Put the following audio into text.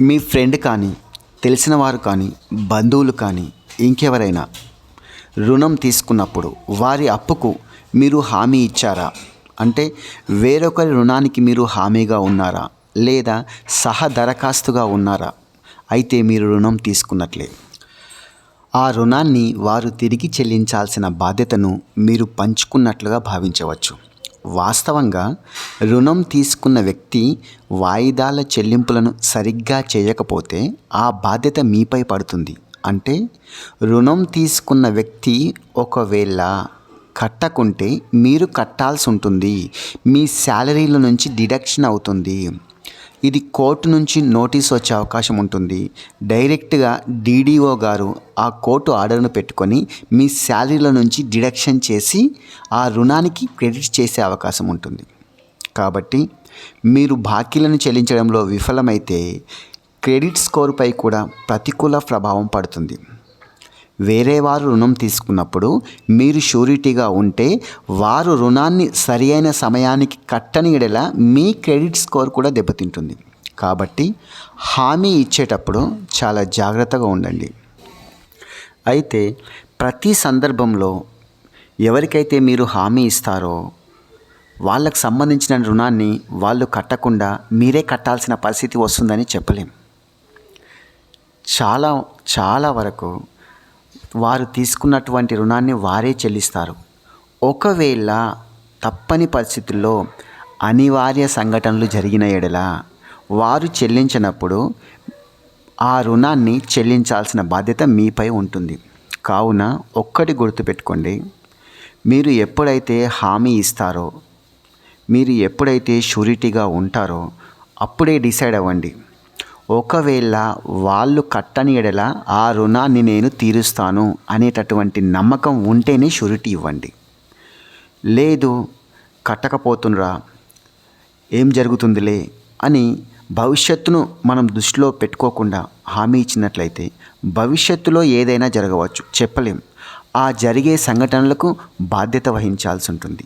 మీ friend కానీ తెలిసిన వారు కానీ బంధువులు కానీ ఇంకెవరైనా రుణం తీసుకున్నప్పుడు వారి అప్పుకు మీరు హామీ ఇచ్చారా? అంటే వేరొకరి రుణానికి మీరు హామీగా ఉన్నారా? లేదా సహ దరఖాస్తుగా ఉన్నారా? అయితే మీరు రుణం తీసుకున్నట్లే. ఆ రుణాన్ని వారు తిరిగి చెల్లించాల్సిన బాధ్యతను మీరు పంచుకున్నట్లుగా భావించవచ్చు. వాస్తవంగా రుణం తీసుకున్న వ్యక్తి వాయిదాల చెల్లింపులను సరిగ్గా చేయకపోతే ఆ బాధ్యత మీపై పడుతుంది. అంటే రుణం తీసుకున్న వ్యక్తి ఒకవేళ కట్టకుంటే మీరు కట్టాల్సి ఉంటుంది. మీ శాలరీల నుంచి డిడక్షన్ అవుతుంది. ఇది కోర్టు నుంచి నోటీస్ వచ్చే అవకాశం ఉంటుంది. డైరెక్ట్గా డీడీఓ గారు ఆ కోర్టు ఆర్డర్ను పెట్టుకొని మీ శాలరీల నుంచి డిడక్షన్ చేసి ఆ రుణానికి క్రెడిట్ చేసే అవకాశం ఉంటుంది. కాబట్టి మీరు బాకీలను చెల్లించడంలో విఫలమైతే క్రెడిట్ స్కోర్పై కూడా ప్రతికూల ప్రభావం పడుతుంది. వేరే వారు రుణం తీసుకున్నప్పుడు మీరు షూరిటీగా ఉంటే వారు రుణాన్ని సరియైన సమయానికి కట్టని ఎడల మీ క్రెడిట్ స్కోర్ కూడా దెబ్బతింటుంది. కాబట్టి హామీ ఇచ్చేటప్పుడు చాలా జాగ్రత్తగా ఉండండి. అయితే ప్రతి సందర్భంలో ఎవరికైతే మీరు హామీ ఇస్తారో వాళ్ళకు సంబంధించిన రుణాన్ని వాళ్ళు కట్టకుండా మీరే కట్టాల్సిన పరిస్థితి వస్తుందని చెప్పలేం. చాలా చాలా వరకు వారు తీసుకున్నటువంటి రుణాన్ని వారే చెల్లిస్తారు. ఒకవేళ తప్పని పరిస్థితుల్లో అనివార్య సంఘటనలు జరిగిన ఎడల వారు చెల్లించినప్పుడు ఆ రుణాన్ని చెల్లించాల్సిన బాధ్యత మీపై ఉంటుంది. కావున ఒక్కటి గుర్తుపెట్టుకోండి. మీరు ఎప్పుడైతే హామీ ఇస్తారో మీరు ఎప్పుడైతే షూరిటీగా ఉంటారో అప్పుడే డిసైడ్ అవ్వండి. ఒకవేళ వాళ్ళు కట్టని ఎడల ఆ రుణాన్ని నేను తీరుస్తాను అనేటటువంటి నమ్మకం ఉంటేనే షూరిటీ ఇవ్వండి. లేదు కట్టకపోతుండ్రా ఏం జరుగుతుందిలే అని భవిష్యత్తును మనం దృష్టిలో పెట్టుకోకుండా హామీ ఇచ్చినట్లయితే భవిష్యత్తులో ఏదైనా జరగవచ్చు చెప్పలేం. ఆ జరిగే సంఘటనలకు బాధ్యత వహించాల్సి ఉంటుంది.